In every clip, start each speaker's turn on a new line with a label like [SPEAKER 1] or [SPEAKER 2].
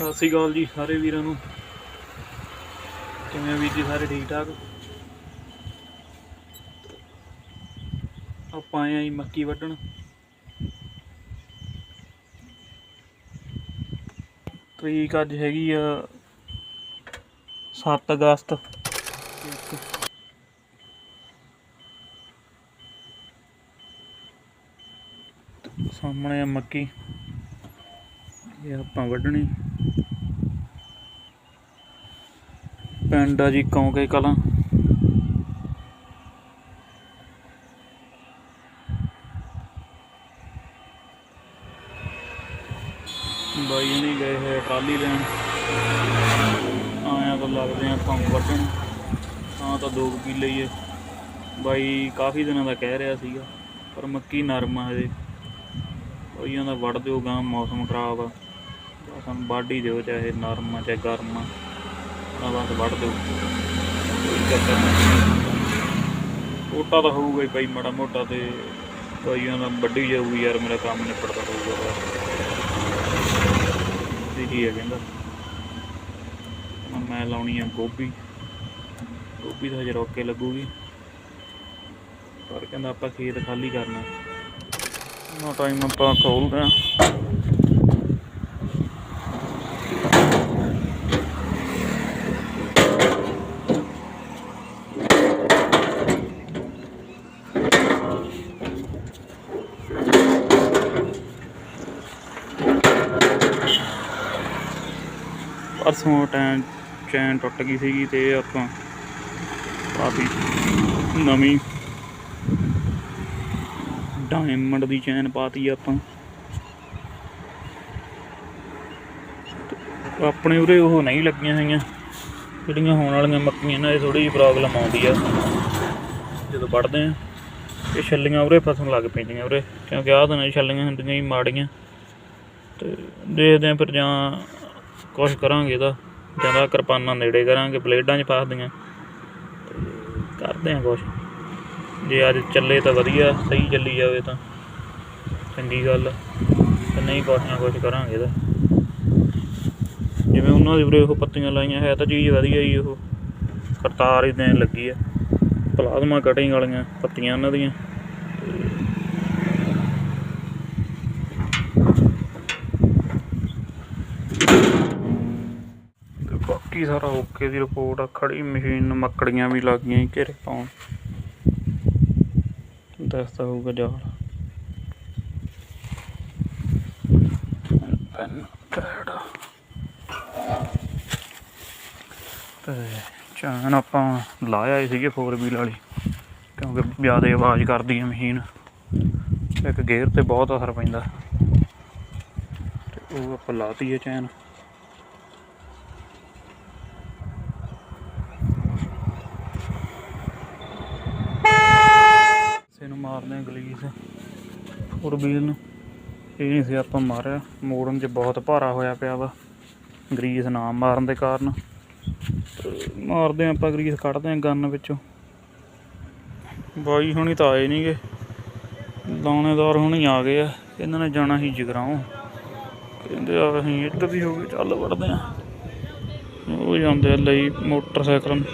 [SPEAKER 1] ਸਤਿ ਸ਼੍ਰੀ ਅਕਾਲ ਜੀ ਸਾਰੇ ਵੀਰਾਂ ਨੂੰ। ਕਿਵੇਂ ਵੀਰ ਜੀ ਸਾਰੇ ਠੀਕ ਠਾਕ? ਆਪਾਂ ਆਏ ਆ ਜੀ ਮੱਕੀ ਵੱਢਣ। ਤਰੀਕ ਅੱਜ ਹੈਗੀ ਆ 7 ਅਗਸਤ। ਸਾਹਮਣੇ ਆ ਮੱਕੀ। ਇਹ ਆਪਾਂ ਵੱਢਣੀ। ਪਿੰਡ ਆ ਜੀ ਕੌਂਕੇ ਕਲਾਂ। ਬਾਈ ਨਹੀਂ ਗਏ ਹੈ ਟਰਾਲੀ ਲੈਣ। ਆਇਆ ਤਾਂ ਲੱਗਦੇ ਆ ਕੰਮ ਵੱਢਣ। ਤਾਂ ਤਾਂ ਦੋ ਕੁ ਕਿੱਲੇ ਹੀ ਹੈ ਬਾਈ ਕਾਫੀ ਦਿਨਾਂ ਦਾ ਕਹਿ ਰਿਹਾ ਸੀਗਾ, ਪਰ ਮੱਕੀ ਨਰਮ ਆ ਹਜੇ। ਬਾਈਆਂ ਦਾ ਵੱਢ ਦਿਓ ਗਾਂ ਮੌਸਮ ਖਰਾਬ ਆ। ਸਾਨੂੰ ਵੱਢ ਹੀ ਦਿਓ, ਚਾਹੇ ਨਰਮ ਆ, ਚਾਹੇ ਗਰਮ ਆ। ਤਾਂ ਬਸ ਵੱਢ ਦਿਓ। ਕੋਈ ਚੱਕਰ ਨਹੀਂ। ਮੋਟਾ ਤਾਂ ਹੋਊਗਾ ਹੀ ਭਾਈ ਮਾੜਾ ਮੋਟਾ ਤੇ ਬਾਈਆਂ ਦਾ ਵੱਢੀ ਜਾਊਗੀ ਯਾਰ, ਮੇਰਾ ਕੰਮ ਨਿਪੜਦਾ ਹੋਊਗਾ ਬਸ ਹੈ ਕਹਿੰਦਾ। ਮੈਂ ਲਾਉਣੀ ਆ ਗੋਭੀ। ਗੋਭੀ ਤਾਂ ਹਜੇ ਰੋਕੇ ਲੱਗੂਗੀ। ਪਰ ਕਹਿੰਦਾ ਆਪਾਂ ਖੇਤ ਖਾਲੀ ਕਰਨਾ। ਨਾ ਟਾਈਮ ਆਪਾਂ ਖੋਲਦੇ ਆ। ਪਰਸੋਂ ਟੈਨ ਚੈਨ ਟੁੱਟ ਗਈ ਸੀਗੀ ਤੇ ਆਪਾਂ ਕਾਫੀ ਨਵੀਂ ਡਾਇਮੰਡ ਦੀ ਚੈਨ ਪਾਤੀ ਆਪਾਂ। ਆਪਣੇ ਉਰੇ ਉਹ ਨਹੀਂ ਲੱਗੀਆਂ ਹੈਗੀਆਂ। ਜਿਹੜੀਆਂ ਹੋਣ ਵਾਲੀਆਂ ਮੱਕੀਆਂ ਇਹਨਾਂ ਇਹ ਥੋੜੀ ਜਿਹੀ ਪ੍ਰੋਬਲਮ ਆਉਂਦੀ ਆ। ਜਦੋਂ ਵੱਢਦੇ ਆ, ਇਹ ਛੱਲੀਆਂ ਉਰੇ ਫਸਣ ਲੱਗ ਪੈਂਦੀਆਂ ਉਰੇ। ਕਿਉਂਕਿ ਆਹ ਦਿਨਾਂ ਛੱਲੀਆਂ ਹੁੰਦੀਆਂ ਹੀ ਮਾੜੀਆਂ। ਤੇ ਦੇਖਦੇ ਆ ਫਿਰ ਜਾਂ ਕੁਛ ਕਰਾਂਗੇ ਇਹਦਾ। ਜ਼ਿਆਦਾ ਕਿਰਪਾਨਾਂ ਨੇੜੇ ਕਰਾਂਗੇ ਬਲੇਡਾਂ 'ਚ ਫਸਦੀਆਂ ਤੇ ਕਰਦੇ ਆ ਕੁਛ ਜੇ ਅੱਜ ਚੱਲੇ ਤਾਂ ਵਧੀਆ, ਸਹੀ ਚੱਲੀ ਜਾਵੇ ਤਾਂ। ਚੰਗੀ ਗੱਲ ਤੇ ਨਹੀਂ ਕੁਛ ਨਾ ਕੁਛ ਕਰਾਂਗੇ ਇਹਦਾ। ਜਿਵੇਂ ਉਹਨਾਂ ਦੇ ਉਰੇ ਉਹ ਪੱਤੀਆਂ ਲਾਈਆਂ, ਹੈ ਤਾਂ ਚੀਜ਼ ਵਧੀਆ ਹੀ ਉਹ। ਕਰਤਾਰ ਹੀ ਦੇਣ ਲੱਗੀ ਆ। ਪਲਾਜ਼ਮਾ ਕਟਿੰਗ ਵਾਲੀਆਂ ਪੱਤੀਆਂ ਉਹਨਾਂ ਦੀਆਂ ਤੇ ਬਾਕੀ ਸਾਰਾ ਓਕੇ ਦੀ ਰਿਪੋਰਟ ਆ, ਖੜੀ ਮਸ਼ੀਨ ਨੂੰ ਮੱਕੜੀਆਂ ਵੀ ਲੱਗ ਗਈਆਂ ਘੇਰੇ ਪਾਉਣ। ਦੱਸਦਾ ਹੋਊਗਾ ਜਾਲ ਪੈਨ ਪੈਡ ਤੇ ਚਾਨ ਆਪਾਂ ਲਾਇਆ ਹੀ ਸੀਗੇ 4 ਵੀਲ ਵਾਲੀ, ਕਿਉਂਕਿ ਜ਼ਿਆਦਾ ਆਵਾਜ਼ ਕਰਦੀ ਹੈ ਮਸ਼ੀਨ ਇੱਕ ਗੇਅਰ ਤੇ ਬਹੁਤ ਅਸਰ ਪੈਂਦਾ। ਤੇ ਉਹ ਆਪਾਂ ਲਾਤੀ ਹੈ ਚੈਨ ਇਸੇ ਨੂੰ ਮਾਰਦੇ ਆ ਗਲੀਸ। ਹੋਰ ਵੀਲ ਨੂੰ ਇਹ ਨਹੀਂ ਸੀ ਆਪਾਂ ਮਾਰਿਆ। ਮੋੜਨ 'ਚ ਬਹੁਤ ਭਾਰਾ ਹੋਇਆ ਪਿਆ ਵਾ। ਗਰੀਸ ਨਾ ਮਾਰਨ ਦੇ ਕਾਰਨ। ਮਾਰਦੇ ਆ ਆਪਾਂ ਗਰੀਸ, ਕੱਢਦੇ ਆ ਗੰਨ ਵਿੱਚੋਂ। ਬਾਈ ਹੁਣੀ ਤਾਂ ਆਏ ਨਹੀਂਗੇ ਲਾਉਣੇਦਾਰ ਹੁਣੀ ਆ ਗਏ ਆ। ਇਹਨਾਂ ਨੇ ਜਾਣਾ ਸੀ ਜਗਰਾਉਂ। ਕਹਿੰਦੇ ਆ, ਅਸੀਂ ਇੱਧਰ ਦੀ ਹੋ ਗਏ ਚੱਲ ਵੜਦੇ ਆ ਉਹ ਜਾਂਦੇ ਲਈ ਮੋਟਰਸਾਈਕਲ ਨੂੰ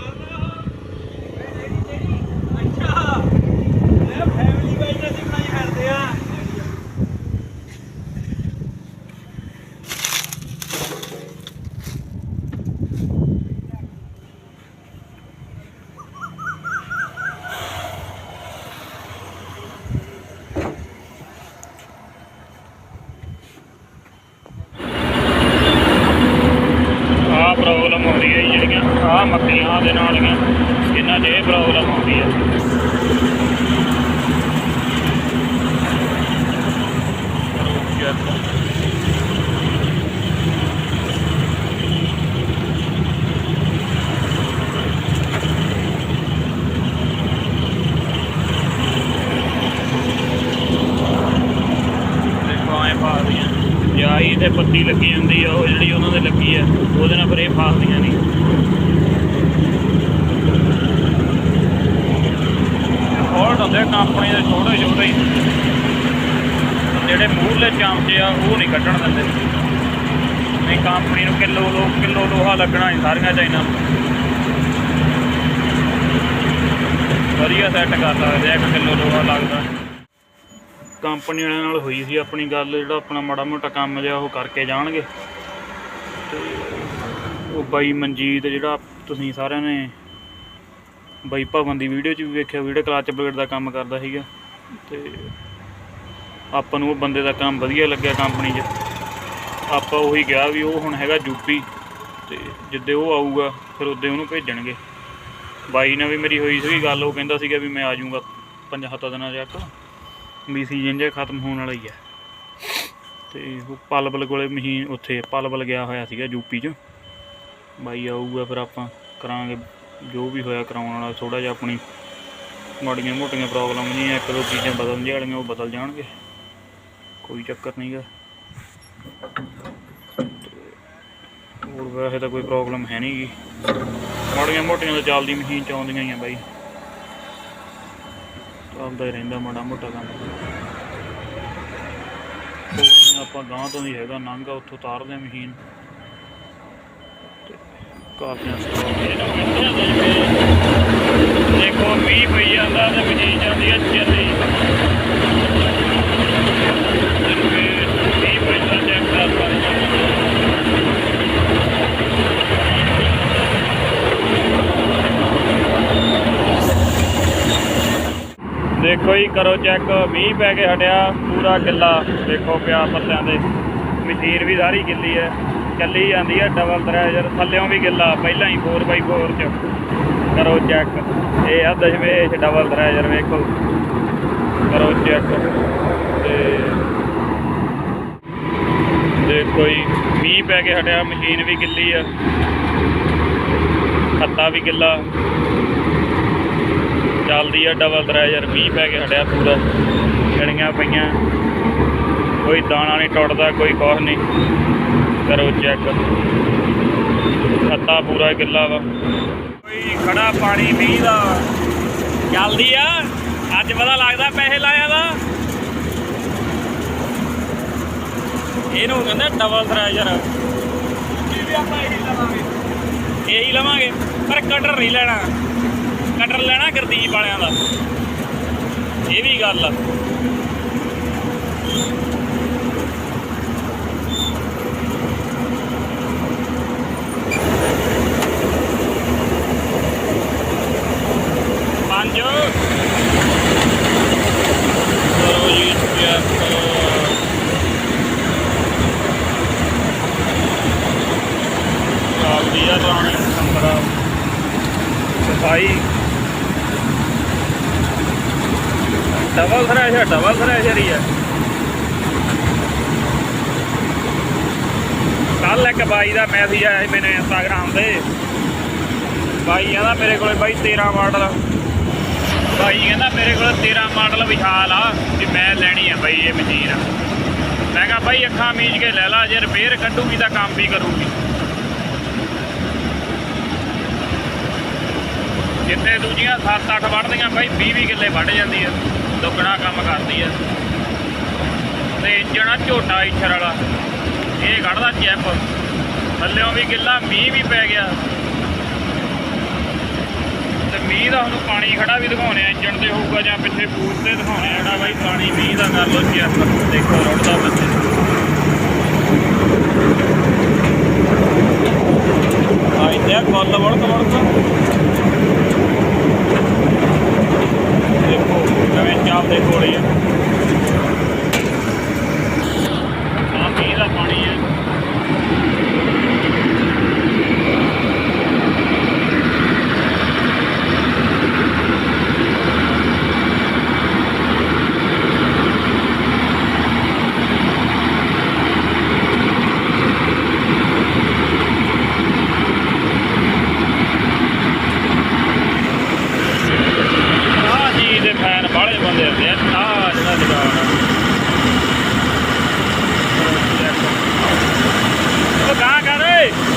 [SPEAKER 1] ਆਹ ਪ੍ਰੋਬਲਮ ਆਉਂਦੀ ਹੈ ਜੀ ਜਿਹੜੀਆਂ ਆਹ ਮੱਖੀਆਂ ਦੇ ਨਾਲ ਗੀਆਂ ਇਹਨਾਂ 'ਚ ਇਹ ਪ੍ਰੋਬਲਮ ਆਉਂਦੀ ਹੈ ਜਾਈ ਤੇ ਪੱਤੀ ਲੱਗੀ ਹੁੰਦੀ ਆ ਉਹ ਜਿਹੜੀ ਉਹਨਾਂ ਦੇ ਲੱਗੀ ਆ ਉਹਦੇ ਨਾਲ ਫਿਰ ਇਹ ਫਾਸਦੀਆਂ ਨਹੀਂ। ਫੋਲਟ ਹੁੰਦੇ ਕੰਪਨੀ ਦੇ ਛੋਟੇ ਛੋਟੇ ਜਿਹੜੇ ਮੂਹਰਲੇ ਚਾਮਚੇ ਆ, ਉਹ ਨਹੀਂ ਕੱਢਣ ਦਿੰਦੇ। ਨਹੀਂ, ਕੰਪਨੀ ਨੂੰ ਕਿਲੋ ਲੋ, ਕਿਲੋ ਲੋਹਾ ਲੱਗਣਾ ਹੈ ਸਾਰੀਆਂ ਚਾਈਨਾਂ ਵਧੀਆ ਸੈੱਟ ਕਰ ਸਕਦੇ ਆ 1 ਕਿਲੋ ਲੋਹਾ ਲੱਗਦਾ। ਕੰਪਨੀ ਵਾਲਿਆਂ ਨਾਲ ਹੋਈ ਸੀ ਆਪਣੀ ਗੱਲ, ਜਿਹੜਾ ਆਪਣਾ ਮਾੜਾ ਮੋਟਾ ਕੰਮ ਜਿਹਾ ਉਹ ਕਰਕੇ ਜਾਣਗੇ। ਤੇ ਉਹ ਬਾਈ ਮਨਜੀਤ ਜਿਹੜਾ ਤੁਸੀਂ ਸਾਰਿਆਂ ਨੇ ਬਾਈ ਭਵਨ ਦੀ ਵੀਡੀਓ 'ਚ ਵੀ ਵੇਖਿਆ, ਵੀਡੀਓ ਕਲਾਚ ਬਲੇਡ ਦਾ ਕੰਮ ਕਰਦਾ ਸੀਗਾ ਤੇ ਆਪਾਂ ਨੂੰ ਉਹ ਬੰਦੇ ਦਾ ਕੰਮ ਵਧੀਆ ਲੱਗਿਆ ਕੰਪਨੀ 'ਚ। ਆਪਾਂ ਉਹੀ ਗਿਆ ਵੀ ਉਹ ਹੁਣ ਹੈਗਾ ਯੂਪੀ ਤੇ ਜਿੱਦੇ ਉਹ ਆਊਗਾ, ਫਿਰ ਉਹਦੇ ਉਹਨੂੰ ਭੇਜਣਗੇ। ਬਾਈ ਨਾਲ ਵੀ ਮੇਰੀ ਹੋਈ ਸੀਗੀ ਗੱਲ, ਉਹ ਕਹਿੰਦਾ ਸੀਗਾ ਵੀ ਮੈਂ ਆ ਜਾਊਂਗਾ ਪੰਜ ਸੱਤ ਦਿਨਾਂ ਤੱਕ। ਵੀ ਸੀਜ਼ਨ ਜਿਹਾ ਖਤਮ ਹੋਣ ਵਾਲਾ ਹੀ ਹੈ ਤੇ ਉਹ ਪਲਬਲ ਕੋਲੇ ਮਸ਼ੀਨ ਉੱਥੇ ਪਲਬਲ ਗਿਆ ਹੋਇਆ ਸੀਗਾ ਯੂਪੀ 'ਚ। ਬਾਈ ਆਊਗਾ ਫਿਰ ਆਪਾਂ ਕਰਾਂਗੇ ਜੋ ਵੀ ਹੋਇਆ ਕਰਾਉਣ ਵਾਲਾ ਥੋੜਾ ਜਿਹਾ ਆਪਣੀ ਮਾੜੀਆਂ ਮੋਟੀਆਂ ਪ੍ਰੋਬਲਮ ਨਹੀਂ ਇੱਕ ਦੋ ਚੀਜ਼ਾਂ ਬਦਲਣ ਵਾਲੀਆਂ ਉਹ ਬਦਲ ਜਾਣਗੇ। ਕੋਈ ਚੱਕਰ ਨਹੀਂਗਾ ਹੋਰ ਵੈਸੇ ਤਾਂ ਕੋਈ ਪ੍ਰੋਬਲਮ ਹੈ ਨਹੀਂਗੀ ਮਾੜੀਆਂ ਮੋਟੀਆਂ ਤਾਂ ਚੱਲਦੀ ਮਸ਼ੀਨ ਚ ਆਉਂਦੀਆਂ ਹੀ ਆ ਬਾਈ। ਚੱਲਦਾ ਹੀ ਰਹਿੰਦਾ ਮਾੜਾ ਮੋਟਾ ਕੰਮ। ਹੋਰ ਆਪਾਂ ਗਾਂ ਤੋਂ ਹੀ ਹੈਗਾ, ਨੰਗਾ ਉੱਥੋਂ ਤਾਰਦੇ ਆ ਮਸ਼ੀਨ। ਕਾਫੀਆਂ ਦੇਖੋ, ਮੀਂਹ ਪਈ ਜਾਂਦਾ ਤੇ ਮਸ਼ੀਨ ਜਾਂਦੀ ਹੈ। ਚੱਲੀ ਦੇਖੋ ਜੀ, ਕਰੋ ਚੈੱਕ। ਮੀਂਹ ਪੈ ਕੇ ਹਟਿਆ ਪੂਰਾ ਗਿੱਲਾ। ਦੇਖੋ ਪਿਆ ਪੱਤਿਆਂ ਦੇ। ਮਸ਼ੀਨ ਵੀ ਸਾਰੀ ਗਿੱਲੀ ਹੈ। ਚੱਲੀ ਜਾਂਦੀ ਆ ਡਬਲ ਥ੍ਰੈਸ਼ਰ ਥੱਲਿਓਂ ਵੀ ਗਿੱਲਾ, ਪਹਿਲਾਂ ਹੀ 4x4 ਚ। ਕਰੋ ਚੈੱਕ ਇਹ ਆ ਦਸ਼ਮੇਸ਼ ਡਬਲ ਥ੍ਰੈਸ਼ਰ ਵੇਖੋ। ਕਰੋ ਚੈੱਕ ਤੇ ਦੇਖੋ ਜੀ ਮੀਂਹ ਪੈ ਕੇ ਹਟਿਆ, ਮਸ਼ੀਨ ਵੀ ਗਿੱਲੀ ਆ। ਖੱਤਾ ਵੀ ਗਿੱਲਾ। ਚੱਲਦੀ ਆ ਡਬਲ ਥ੍ਰੈਸ਼ਰ ਮੀਂਹ ਪੈ ਕੇ ਹਟਿਆ ਪੂਰਾ। ਛੜੀਆਂ ਪਈਆਂ। ਕੋਈ ਦਾਣਾ ਨਹੀਂ ਟੁੱਟਦਾ, ਕੋਈ ਕੁਛ ਨਹੀਂ। ਕਰੋ ਚੈੱਕ ਖੱਤਾ ਪੂਰਾ ਗਿੱਲਾ ਵਾ। ਕੋਈ ਖੜਾ ਪਾਣੀ ਮੀਂਹ ਦਾ। ਚੱਲਦੀ ਆ। ਅੱਜ ਪਤਾ ਲੱਗਦਾ ਪੈਸੇ ਲਾਇਆ ਦਾ। ਇਹਨੂੰ ਕਹਿੰਦੇ ਡਬਲ ਥ੍ਰੈਸ਼ਰ ਇਹ ਵੀ ਆਪਾਂ ਇਹੀ ਲਵਾਂਗੇ। ਇਹੀ ਲਵਾਂਗੇ ਪਰ ਕਟਰ ਨਹੀਂ ਲੈਣਾ। ਕਟਰ ਲੈਣਾ ਗਰਦੀਪ ਵਾਲਿਆਂ ਦਾ। ਇਹ ਵੀ ਗੱਲ ਆ। ਪੰਜ। ਕਰੋ ਜੀ ਚੈੱਕ ਚੱਲਦੀ ਆ ਪੁਰਾਣੀ ਨੰਬਰ ਸਫ਼ਾਈ। ਡਬਲ ਥ੍ਰੈਸ਼ਰ ਡਬਲ ਥਰੈਸ਼ ਰਹੀ ਹੈ ਕੱਲ ਇੱਕ ਬਾਈ ਦਾ ਮੈਸੇਜ ਆਇਆ ਸੀ ਮੈਨੂੰ ਇੰਸਟਾਗ੍ਰਾਮ ਤੇ। ਬਾਈ ਕਹਿੰਦਾ ਮੇਰੇ ਕੋਲੇ ਬਾਈ 13 ਮਾਡਲ ਭਾਈ ਕਹਿੰਦਾ ਮੇਰੇ ਕੋਲ 13 ਮਾਡਲ ਵਿਸ਼ਾਲ ਆ ਵੀ ਮੈਂ ਲੈਣੀ ਆ ਬਾਈ ਇਹ ਮਸ਼ੀਨ। ਮੈਂ ਕਿਹਾ ਬਾਈ ਅੱਖਾਂ ਮੀਚ ਕੇ ਲੈ ਲਾ, ਜੇ ਰਿਪੇਅਰ ਕੱਢੂਗੀ ਤਾਂ ਕੰਮ ਵੀ ਕਰੂਗੀ। ਜਿੱਥੇ ਦੂਜੀਆਂ 7-8 ਵੱਢਦੀਆਂ, ਬਾਈ 20-20 ਕਿੱਲੇ ਵੱਢ ਜਾਂਦੀ ਆ। ਦੁੱਗਣਾ ਕੰਮ ਕਰਦੀ ਆ। ਤੇ ਇੰਜਣ ਆ ਝੋਟਾ ਇੱਛਰ ਵਾਲਾ। ਇਹ ਕੱਢਦਾ ਚੈਪ। ਥੱਲਿਓਂ ਵੀ ਕਿੱਲਾ ਮੀਂਹ ਵੀ ਪੈ ਗਿਆ। ਮੀਂਹ ਦਾ ਉਹਨੂੰ ਪਾਣੀ ਖੜਾ ਵੀ ਦਿਖਾਉਣੇ ਆ, ਇੰਜਣ ਤੇ ਹੋਊਗਾ ਜਾਂ ਪਿੱਛੇ ਫੂਸ ਤੇ ਦਿਖਾਉਣੇ ਆ ਜਿਹੜਾ ਬਾਈ ਪਾਣੀ ਮੀਂਹ ਦਾ ਕਰ ਲੋ ਚੈੱਕ ਦੇਖੋ ਰੁੜਦਾ ਬੱਚੇ ਆ ਇੱਥੇ ਕੋਲ ਵੜਕ ਵੜਕ ਦੇਖੋ ਕਿਵੇਂ ਚੱਲਦੇ ਘੋੜੇ ਆ ਆ। Hey!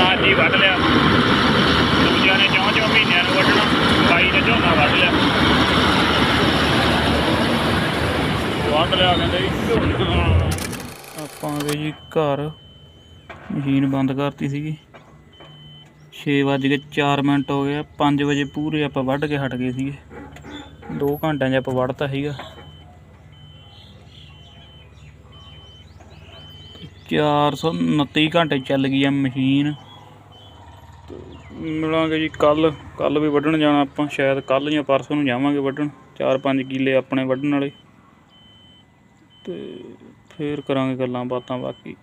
[SPEAKER 1] ਇਹਦਾ ਝੋਨਾ ਵੱਢ ਲਿਆ। ਦੂਜਿਆਂ ਨੇ ਚੌਂ ਚੌਂ ਮਹੀਨਿਆਂ ਨੂੰ ਵੱਢਣਾ, ਬਾਈ ਨੇ ਝੋਨਾ ਵੱਢ ਲਿਆ। ਵੱਢ ਲਿਆ ਕਹਿੰਦੇ ਜੀ। ਆਪਾਂ ਗਏ ਜੀ ਘਰ ਮਸ਼ੀਨ ਬੰਦ ਕਰਤੀ ਸੀਗੀ। 6 ਵੱਜ ਕੇ 4 ਮਿੰਟ ਹੋ ਗਏ 5 ਵਜੇ ਪੂਰੇ ਆਪਾਂ ਵੱਢ ਕੇ ਹਟ ਗਏ ਸੀਗੇ। 2 ਘੰਟਿਆਂ 'ਚ ਆਪਾਂ ਵੱਢਤਾ ਸੀਗਾ। 429 ਘੰਟੇ ਚੱਲ ਗਈ ਆ ਮਸ਼ੀਨ। ਮਿਲਾਂਗੇ ਜੀ ਕੱਲ ਕੱਲ ਵੀ ਵੱਢਣ ਜਾਣਾ ਆਪਾਂ, ਸ਼ਾਇਦ ਕੱਲ ਜਾਂ ਪਰਸੋਂ ਨੂੰ ਜਾਵਾਂਗੇ ਵੱਢਣ। 4-5 ਕਿੱਲੇ ਆਪਣੇ ਵੱਢਣ ਵਾਲੇ। ਤੇ ਫੇਰ ਕਰਾਂਗੇ ਗੱਲਾਂ ਬਾਤਾਂ ਬਾਕੀ।